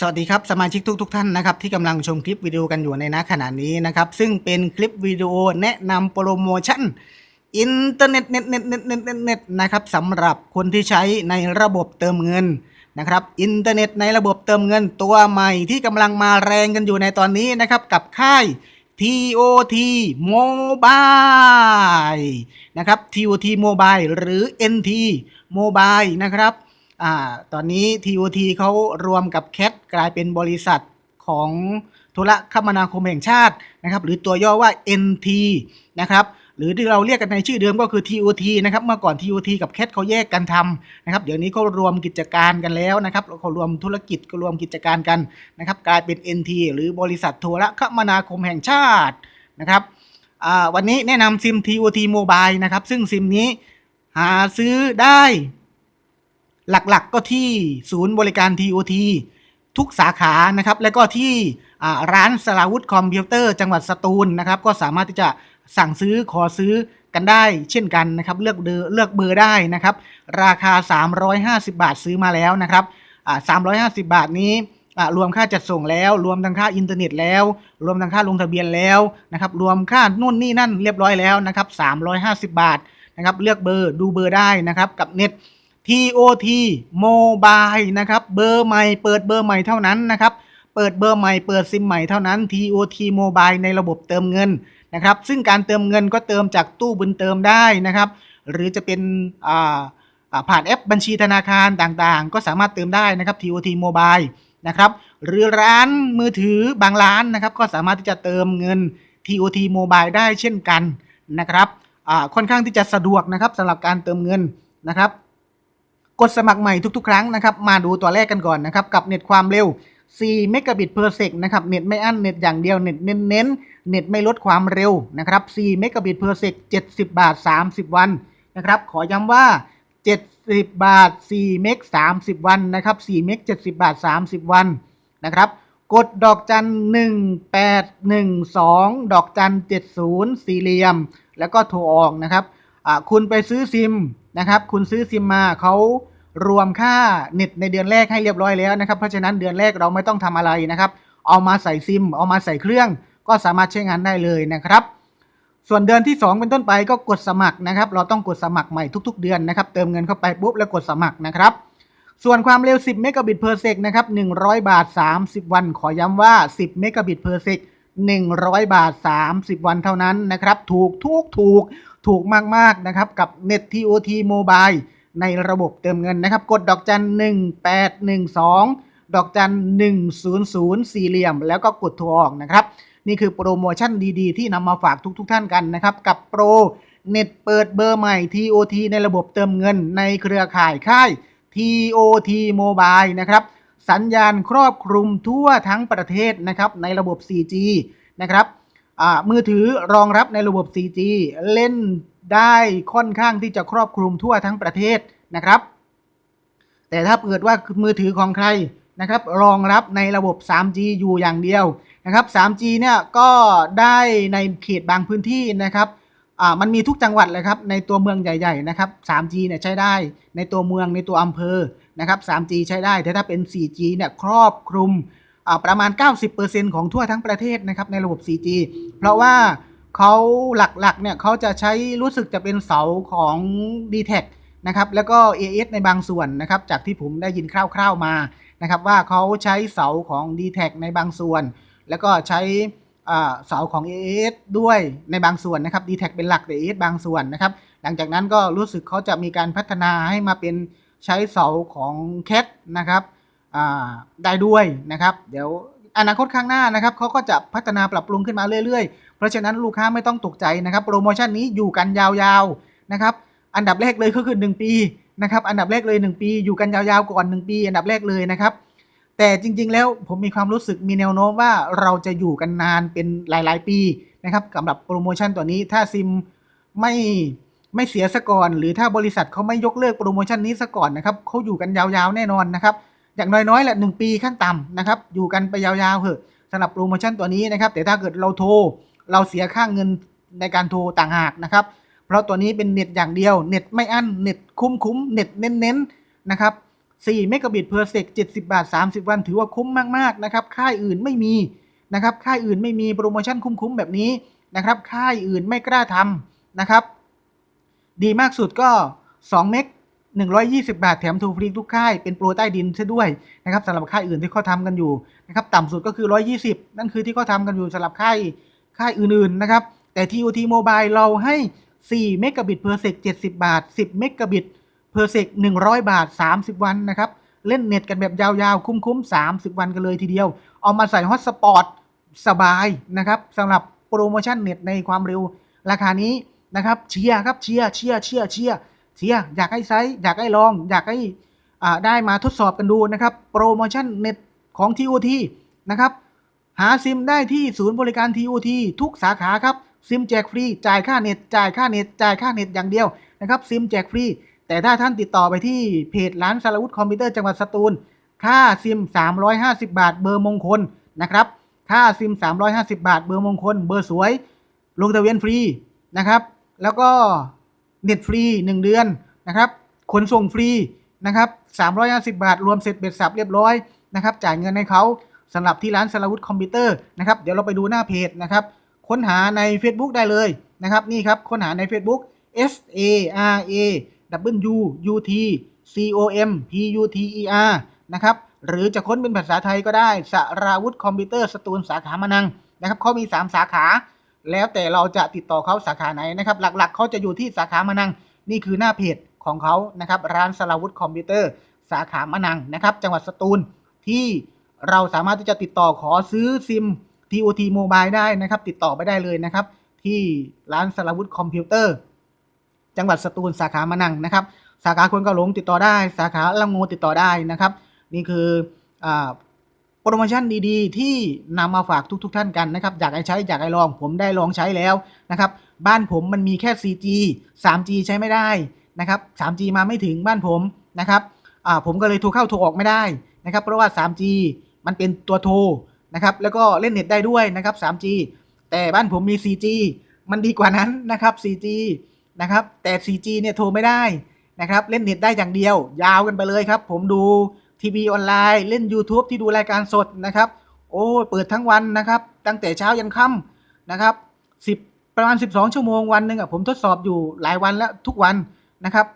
สวัสดีครับสมาชิกทุกทท่านนะครับที่กำลังชมคลิปวิดีโอกันอยู่ในณขณะนี้นะครับซึ่งเป็นคลิปวิดีโอแนะนำโปรโมชั่นอินเทอร์เน็ตเน็ตเน็ตเน็ตเน็ตเน็ตเน็ตนะครับสำหรับคนที่ใช้ในระบบเติมเงินนะครับอินเทอร์เน็ตในระบบเติมเงินตัวใหม่ที่กำลังมาแรงกันอยู่ในตอนนี้นะครับกับค่าย TOT Mobile นะครับ TOT Mobile หรือ NT Mobile นะครับ อ่าตอนนี้ TOT เขารวมกับ CAT กลายเป็นบริษัทของโทรคมนาคมแห่งชาตินะครับ หรือตัวย่อว่า NT นะครับหรือที่เราเรียกกันในชื่อเดิมก็คือ TOT นะครับเมื่อก่อน TOT กับ CAT เขาแยกกันทำนะครับเดี๋ยวนี้เขารวมกิจการกันแล้วนะครับเขารวมธุรกิจก็รวมกิจการกันนะครับกลายเป็น NT หรือบริษัทโทรคมนาคมแห่งชาตินะครับอ่าวันนี้แนะนำซิม TOT Mobile นะครับซึ่งซิมนี้หาซื้อได้ หลักๆก็ที่ศูนย์บริการ TOT ทุกสาขานะครับ แล้วก็ที่ร้านสลาวุธคอมพิวเตอร์จังหวัดสตูลนะครับ ก็สามารถที่จะสั่งซื้อขอซื้อกันได้ เช่นกันนะครับ เลือกเบอเลือกเบอร์ได้นะครับ ราคา 350 บาทซื้อมาแล้วนะครับอ่า350 บาทนี้รวมค่าจัดส่งแล้ว รวมทั้งค่าอินเทอร์เน็ตแล้ว รวมทั้งค่าลงทะเบียนแล้วนะครับ รวมค่านู่นนี่นั่นเรียบร้อยแล้วนะครับ350 บาทนะครับ เลือกเบอร์ดูเบอร์ได้นะครับกับเน็ต TOT Mobile นะครับเบอร์ใหม่เปิดเบอร์ใหม่เท่านั้นนะครับเปิดเบอร์ใหม่เปิดซิมใหม่เท่านั้น TOT Mobile ในระบบเติมเงินนะครับซึ่งการเติมเงินก็เติมจากตู้บุญเติมได้นะครับหรือจะเป็นผ่านแอปบัญชีธนาคารต่างๆ ก็สามารถเติมได้นะครับ TOT Mobile นะครับหรือร้านมือถือบางร้านนะครับก็สามารถที่จะเติมเงิน TOT Mobile ได้เช่นกันนะครับค่อนข้างที่จะสะดวกนะครับสำหรับการเติมเงินนะครับ กดสมัครใหม่ทุกๆ ครั้งนะครับ มาดูตัวแรกกันก่อนนะครับ กับเน็ตความเร็ว 4 เมกะบิต per sec นะครับ เน็ตไม่อั้น เน็ตอย่างเดียว เน็ตเน้นเน็ตไม่ลดความเร็วนะครับ 4 เมกะบิต per sec 70 บาท 30 วันนะครับ ขอย้ำว่า 70 บาท 4 เมก 30 วันนะครับ 4 เมก 70 บาท 30 วันนะครับกดดอกจัน 1812 ดอกจัน 70 สี่เหลี่ยม แล้วก็โทรออกนะครับคุณไปซื้อซิม นะครับ คุณซื้อซิมมาเขารวมค่าเน็ตในเดือนแรกให้เรียบร้อยแล้วนะครับ เพราะฉะนั้นเดือนแรกเราไม่ต้องทำอะไรนะครับ เอามาใส่ซิม เอามาใส่เครื่อง ก็สามารถใช้งานได้เลยนะครับ ส่วนเดือนที่ 2 เป็นต้นไปก็กดสมัครนะครับ เราต้องกดสมัครใหม่ทุก ๆ เดือนนะครับ เติมเงินเข้าไปปุ๊บแล้วกดสมัครนะครับ ส่วนความเร็ว 10 เมกะบิต per sec นะครับ 100 บาท 30 วัน ขอย้ำว่า 10 เมกะบิต per sec 100 บาท 30 วันเท่านั้นนะครับ ถูกทุกถูกถูกมากๆนะครับกับ Net TOT Mobile ในระบบเติมเงินนะครับ กดดอกจัน 1812 ดอกจัน 100 สี่เหลี่ยม แล้วก็กดโทรออกนะครับ นี่คือโปรโมชั่นดีๆ ที่นำมาฝากทุกๆท่านกันนะครับ กับโปรเน็ตเปิดเบอร์ใหม่ TOT ในระบบเติมเงินในเครือข่ายค่าย TOT Mobile นะครับ สัญญาณครอบคลุมทั่วทั้งประเทศนะครับในระบบ 4G นะครับมือถือรองรับในระบบ 4G เล่นได้ค่อนข้างที่จะครอบคลุมทั่วทั้งประเทศนะครับ แต่ถ้าเกิดว่ามือถือของใครนะครับ รองรับในระบบ 3G อยู่อย่างเดียวนะครับ 3G เนี่ยก็ได้ในเขตบางพื้นที่นะครับมันมีทุกจังหวัดเลยครับในตัวเมืองใหญ่ ๆ นะครับ 3G เนี่ยใช้ได้ในตัวเมืองในตัวอำเภอ นะครับ 3G ใช้ได้ แต่ถ้าเป็น 4G เนี่ยครอบคลุมประมาณ 90%ของทั่วทั้งประเทศนะครับในระบบ 4G เพราะว่าเขาหลักๆเนี่ยเขาจะใช้รู้สึกจะเป็นเสาของ d t แทนะครับแล้วก็ AS ในบางส่วนนะครับจากที่ผมได้ยินคร่าวๆมานะครับว่าเขาใช้เสาของ d t แทในบางส่วน แล้วก็ใช้เสาของ AS ด้วยในบางส่วนนะครับ d t แทเป็นหลักแต่ AS บางส่วนนะครับหลังจากนั้นก็รู้สึกเขาจะมีการพัฒนาให้มาเป็น ใช้เสาของ CAT นะครับได้ด้วยนะครับ เดี๋ยวอนาคตข้างหน้านะครับเขาก็จะพัฒนาปรับปรุงขึ้นมาเรื่อยๆ เพราะฉะนั้นลูกค้าไม่ต้องตกใจนะครับ โปรโมชั่นนี้อยู่กันยาวๆนะครับ อันดับแรกเลยก็คือ 1 ปีนะครับ อันดับแรกเลย 1 ปี อยู่กันยาวๆก่อน 1 ปี อันดับแรกเลยนะครับ แต่จริงๆแล้วผมมีความรู้สึกมีแนวโน้มว่าเราจะอยู่กันนานเป็นหลายๆ ปีนะครับสำหรับโปรโมชั่นตัวนี้ถ้าซิมไม่ ไม่เสียซะก่อน หรือถ้าบริษัทเขาไม่ยกเลิกโปรโมชั่นนี้ซะก่อนนะครับเขาอยู่กันยาวๆแน่นอนนะครับ อย่างน้อยๆแหละ1ปีขั้นต่ำนะครับ อยู่กันไปยาวๆเถอะสำหรับโปรโมชั่นตัวนี้นะครับ แต่ถ้าเกิดเราโทร เราเสียค่าเงินในการโทรต่างหากนะครับ เพราะตัวนี้เป็นเน็ตอย่างเดียว เน็ตไม่อั้น เน็ตคุ้มคุ้มๆเน็ตเน้นๆ นะครับ4เมกะบิต per sec 70 บาท 30 วัน ถือว่าคุ้มมากๆ นะครับ ค่ายอื่นไม่มีนะครับ ค่ายอื่นไม่มีโปรโมชั่นคุ้มๆ แบบนี้นะครับ ค่ายอื่นไม่กล้าทำนะครับ ดีมากสุดก็ 2 เมก120 บาทแถมทูฟรีทุกค่าย เป็นโปรใต้ดินซะด้วยนะครับสำหรับค่ายอื่นที่เขาทำกันอยู่นะครับต่ำสุดก็คือ 120 นั่นคือที่เขาทำกันอยู่สำหรับค่ายค่ายอื่นๆนะครับแต่ TOT Mobile เราให้ 4 เมกะบิต per sec 70 บาท 10 เมกะบิตเพอร์เซก100 บาท 30 วันนะครับเล่นเน็ตกันแบบยาวๆ คุ้มๆ 30 วันกันเลยทีเดียว เอามาใส่ฮอตสปอตสบายนะครับสำหรับโปรโมชั่นเน็ตในความเร็วราคานี้ นะครับเชียร์ครับเชียร์เชียร์เชียร์เชียร์เชียร์อยากให้ไซส์อยากให้ลอง อยากให้ได้มาทดสอบกันดูนะครับ โปรโมชั่นเน็ตของ TOT นะครับ หาซิมได้ที่ศูนย์บริการ TOT ทุกสาขาครับ ซิมแจกฟรี จ่ายค่าเน็ต จ่ายค่าเน็ต จ่ายค่าเน็ตอย่างเดียวนะครับ ซิมแจกฟรี แต่ถ้าท่านติดต่อไปที่เพจร้านสารวุฒิคอมพิวเตอร์จังหวัดสตูล ค่าซิม 350 บาท เบอร์มงคลนะครับ ค่าซิม 350 บาท เบอร์มงคล เบอร์สวย ลงทะเบียนฟรีนะครับ แล้วก็เน็ตฟรี 1 เดือนนะครับขนส่งฟรีนะครับ350 บาท รวมเสร็จเบ็ดสับเรียบร้อยนะครับจ่ายเงินให้เขาสำหรับที่ร้านสารวุฒิคอมพิวเตอร์นะครับเดี๋ยวเราไปดูหน้าเพจนะครับ ค้นหาใน Facebook ได้เลยนะครับนี่ครับ ค้นหาใน Facebook S A R A W U T C O M P U T E R นะครับหรือจะค้นเป็นภาษาไทยก็ได้สราวุธคอมพิวเตอร์สตูลสาขามานังนะครับเขามี 3 สาขา แล้วแต่เราจะติดต่อเขาสาขาไหนนะครับหลักๆเขาจะอยู่ที่สาขามานังนี่คือหน้าเพจของเขานะครับร้านสราวุธคอมพิวเตอร์สาขามานังนะครับจังหวัดสตูลที่เราสามารถที่จะติดต่อขอซื้อซิม TOT Mobile ได้นะครับ ติดต่อไปได้เลยนะครับ ที่ร้านสราวุธคอมพิวเตอร์ จังหวัดสตูลสาขามานังนะครับ สาขาคนกะหลงติดต่อได้ สาขาละงูติดต่อได้นะครับ นี่คืออ โปรโมชั่นดีๆ ที่นำมาฝากทุกๆท่านกันนะครับอยากให้ใช้อยากให้ลองผมได้ลองใช้แล้วนะครับบ้านผมมันมีแค่ 4G 3G ใช้ไม่ได้นะครับ 3G มาไม่ถึงบ้านผมนะครับผมก็เลยโทรเข้าโทรออกไม่ได้นะครับเพราะว่า 3G มันเป็นตัวโทรนะครับแล้วก็เล่นเน็ตได้ด้วยนะครับ 3G แต่บ้านผมมี 4G มันดีกว่านั้นนะครับ 4G นะครับแต่ 4G เนี่ยโทรไม่ได้นะครับเล่นเน็ตได้อย่างเดียว ยาวกันไปเลยครับ ผมดู ทีวีออนไลน์ เล่น YouTube ที่ดูรายการสดนะครับ โอ้เปิดทั้งวันนะครับ ตั้งแต่เช้ายันค่ำนะครับ10 ประมาณ 12 ชั่วโมงวันหนึ่งอะผมทดสอบอยู่หลายวันแล้วทุกวันนะครับ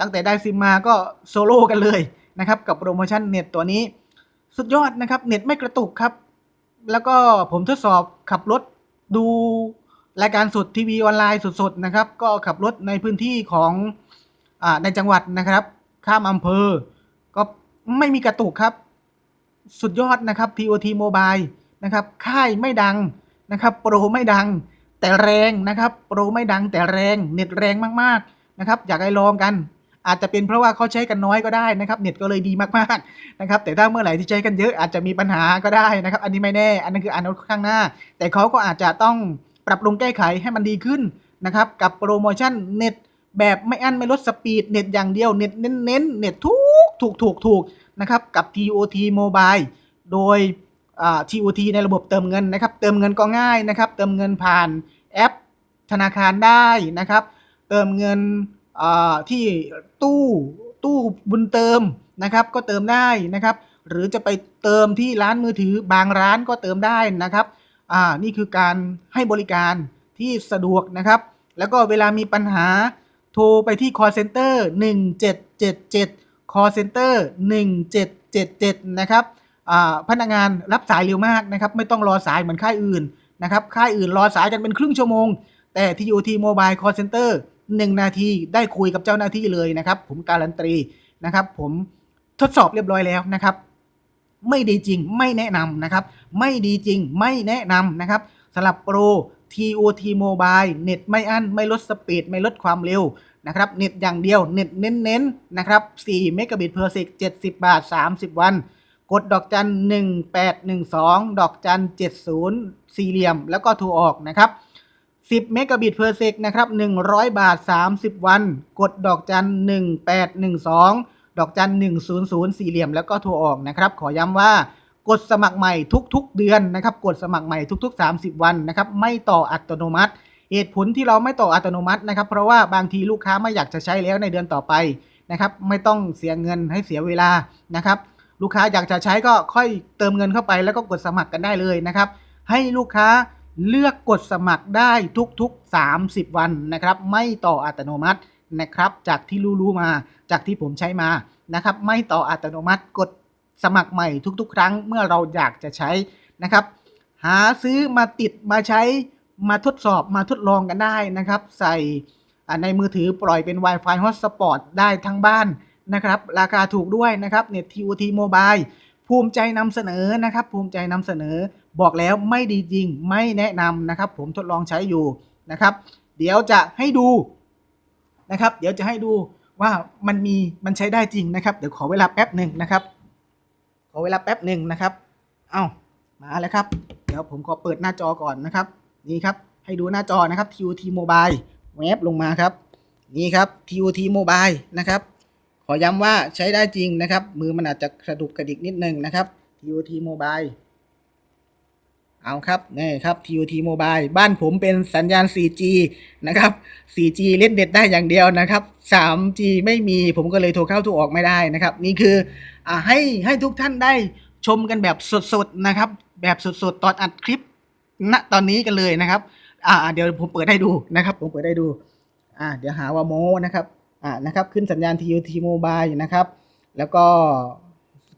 ตั้งแต่ได้ซิมมาก็โซโล่กันเลยนะครับ กับโปรโมชั่นเน็ตตัวนี้ สุดยอดนะครับ เน็ตไม่กระตุกครับ แล้วก็ผมทดสอบขับรถดูรายการสดทีวีออนไลน์สดๆนะครับ ก็ขับรถในพื้นที่ของอ่าในจังหวัดนะครับ ข้ามอำเภอ ก็ ไม่มีกระตุกครับ สุดยอดนะครับ TOT Mobile นะครับ ค่ายไม่ดังนะครับ โปรไม่ดัง แต่แรงนะครับ โปรไม่ดังแต่แรง เน็ตแรงมากๆนะครับ อยากให้ลองกัน อาจจะเป็นเพราะว่าเขาใช้กันน้อยก็ได้นะครับ เน็ตก็เลยดีมากๆนะครับ แต่ถ้าเมื่อไหร่ที่ใช้กันเยอะอาจจะมีปัญหาก็ได้นะครับ อันนี้ไม่แน่ อันนั้นคืออนาคตข้างหน้า แต่เขาก็อาจจะต้องปรับปรุงแก้ไขให้มันดีขึ้นนะครับ กับโปรโมชั่นเน็ตแบบไม่อั้นไม่ลดสปีดเน็ตอย่างเดียวเน็ตเน้นๆเน็ตถูก ถูกถูกถูกนะครับกับ TOT Mobile โดย TOT ในระบบเติมเงินนะครับ เติมเงินก็ง่ายนะครับ เติมเงินผ่านแอปธนาคารได้นะครับ เติมเงินที่ตู้ตู้บุญเติมนะครับ ก็เติมได้นะครับ หรือจะไปเติมที่ร้านมือถือบางร้านก็เติมได้นะครับนี่คือการให้บริการที่สะดวกนะครับ แล้วก็เวลามีปัญหาโทรไปที่ call center 1777 call center 1777 นะครับพนักงานรับสายเร็วมากนะครับไม่ต้องรอสายเหมือนค่ายอื่นนะครับค่ายอื่นรอสายกันเป็นครึ่งชั่วโมง แต่ TOT Mobile Call Center 1 นาทีได้คุยกับเจ้าหน้าที่เลยนะครับ ผมการันตีนะครับ ผมทดสอบเรียบร้อยแล้วนะครับ ไม่ดีจริงไม่แนะนำนะครับ ไม่ดีจริงไม่แนะนำนะครับสำหรับโปร TOT Mobile เน็ตไม่อั้นไม่ลดสปีดไม่ลดความเร็ว นะครับเน็ตอย่างเดียวเน็ตเน้นๆนะครับ4เมกะบิต per sec 70 บาท 30 วัน กดดอกจัน 1812 ดอกจัน 70 สี่เหลี่ยม แล้วก็โทรออกนะครับ 10 เมกะบิต per sec นะครับ 100 บาท 30 วัน กดดอกจัน 1812 ดอกจัน 100 สี่เหลี่ยม แล้วก็โทรออกนะครับ ขอย้ำว่ากดสมัครใหม่ทุกๆเดือนนะครับ กดสมัครใหม่ทุก ๆ 30 วันนะครับ ไม่ต่ออัตโนมัติ เหตุผลที่เราไม่ต่ออัตโนมัตินะครับ เพราะว่าบางทีลูกค้าไม่อยากจะใช้แล้วในเดือนต่อไปนะครับ ไม่ต้องเสียเงินให้เสียเวลานะครับ ลูกค้าอยากจะใช้ก็ค่อยเติมเงินเข้าไป แล้วก็กดสมัครกันได้เลยนะครับ ให้ลูกค้าเลือกกดสมัครได้ทุกๆ 30 วันนะครับ ไม่ต่ออัตโนมัตินะครับ จากที่รู้ๆมา จากที่ผมใช้มานะครับ ไม่ต่ออัตโนมัติกดสมัครใหม่ทุกๆ ครั้งเมื่อเราอยากจะใช้นะครับ หาซื้อมาติดมาใช้ มาทดสอบมาทดลองกันได้นะครับ ใส่ในมือถือปล่อยเป็น Wi-Fi Hotspot ได้ทั้งบ้านนะครับ ราคาถูกด้วยนะครับเน็ต TOT Mobile ภูมิใจนำเสนอนะครับ ภูมิใจนำเสนอ บอกแล้วไม่ดีจริงไม่แนะนำนะครับ ผมทดลองใช้อยู่นะครับ เดี๋ยวจะให้ดูนะครับ เดี๋ยวจะให้ดูว่ามันมีมันใช้ได้จริงนะครับ เดี๋ยวขอเวลาแป๊บหนึ่งนะครับ ขอเวลาแป๊บหนึ่งนะครับ เอ้ามาแล้วครับ เดี๋ยวผมขอเปิดหน้าจอก่อนนะครับ นี่ครับให้ดูหน้าจอนะครับ TOT Mobile แวบลงมาครับนี่ครับ TOT Mobile นะครับขอย้ำว่าใช้ได้จริงนะครับ มือมันอาจจะกระดุกกระดิกนิดนึงนะครับ TOT Mobile เอาครับนี่ครับ TOT Mobile บ้านผมเป็นสัญญาณ 4G นะครับ 4G เล่นเด็ดได้อย่างเดียวนะครับ 3G ไม่มีผมก็เลยโทรเข้าโทรออกไม่ได้นะครับ นี่คืออให้ให้ทุกท่านได้ชมกันแบบสดๆนะครับ แบบสดๆตอนอัดคลิป ณตอนนี้กันเลยนะครับ อ่า เดี๋ยวผมเปิดให้ดูนะครับ ผมเปิดให้ดู อ่า เดี๋ยวหาว่าโมนะครับ อ่า นะครับ ขึ้นสัญญาณ TOT Mobile นะครับ แล้วก็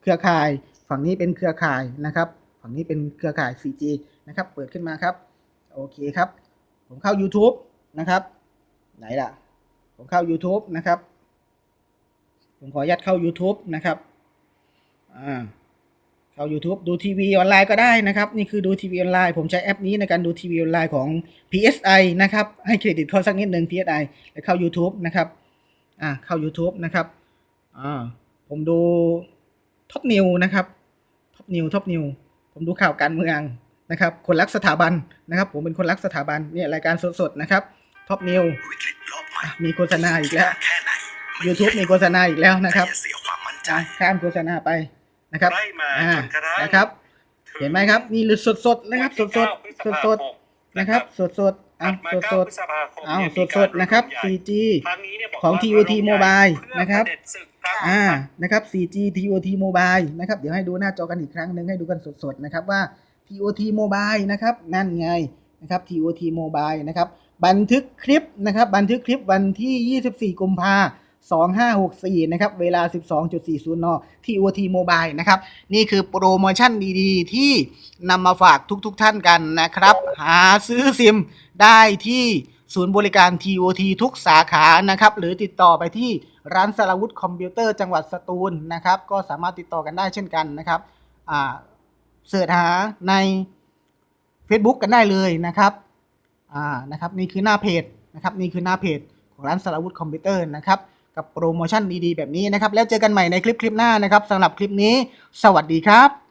เครือข่าย ฝั่งนี้เป็นเครือข่ายนะครับ ฝั่งนี้เป็นเครือข่าย 4G นะครับ เปิดขึ้นมาครับ โอเคครับ ผมเข้า YouTube นะครับ ไหนล่ะ ผมเข้า YouTube นะครับ ผมขอยัดเข้า YouTube นะครับ อ่า เข้า YouTube ดูทีวีออนไลน์ก็ได้นะครับ นี่คือดูทีวีออนไลน์ผมใช้แอปนี้ในการดูทีวีออนไลน์ของ PSI นะครับ ให้เครดิตเขาสักนิดหนึ่ง PSI แล้วเข้า YouTube นะครับอ่าเข้า YouTube นะครับอ่าผมดูท็อปนิวนะครับท็อปนิวท็อปนิวผมดูข่าวการเมืองนะครับคนรักสถาบันนะครับ ผมเป็นคนรักสถาบันเนี่ยรายการสดๆนะครับท็อปนิววิกฤตรอบใหม่มีโฆษณาอีกแล้วแค่ไหน YouTube มีโฆษณาอีกแล้วนะครับอย่าเสียความมั่นใจอะข้ามโฆษณาไป นะครับไล่มาอ่าจนกระทั่งนะครับ ถึง เห็นไหมครับนี่สดๆนะครับสวันที่ดเก้าๆพฤษสภาดคมๆนะครับ สดๆถัอะดมาสเก้าดพฤษภาคมๆเอาเนี่ยมีสดๆนะครับการ 4G ครั้งนี้เนี่ยบอกของ ว่า TOT เา Mobile เพื่อนะครับ เผด็จศึกครับอ่า นะครับ 4G TOT Mobile นะครับ เดี๋ยวให้ดูหน้าจอกันอีกครั้งหนึ่งให้ดูกันสดๆ นะครับว่า TOT Mobile นะครับ นั่นไง นะครับ TOT Mobile นะครับ บันทึกคลิปนะครับ บันทึกคลิปวันที่ 24 กุมภา 2564 นะครับ เวลา 12.40น TOT Mobile นะครับ นี่คือโปรโมชั่นดีๆ ที่นำมาฝากทุกๆทท่านกันนะครับ หาซื้อซิมได้ที่ศูนย์บริการ TOT ทุกสาขา นะครับ หรือติดต่อไปที่ร้านสารวุฒิคอมพิวเตอร์จังหวัดสตูล นะครับ ก็สามารถติดต่อกันได้เช่นกันนะครับเสิร์ชหาใน Facebook กันได้เลยนะครับนะครับ นี่คือหน้าเพจนะครับ นี่คือหน้าเพจของร้านสารวุฒิคอมพิวเตอร์นะครับ กับโปรโมชั่นดีๆแบบนี้นะครับ แล้วเจอกันใหม่ในคลิปคลิปหน้านะครับสำหรับคลิปนี้ สวัสดีครับ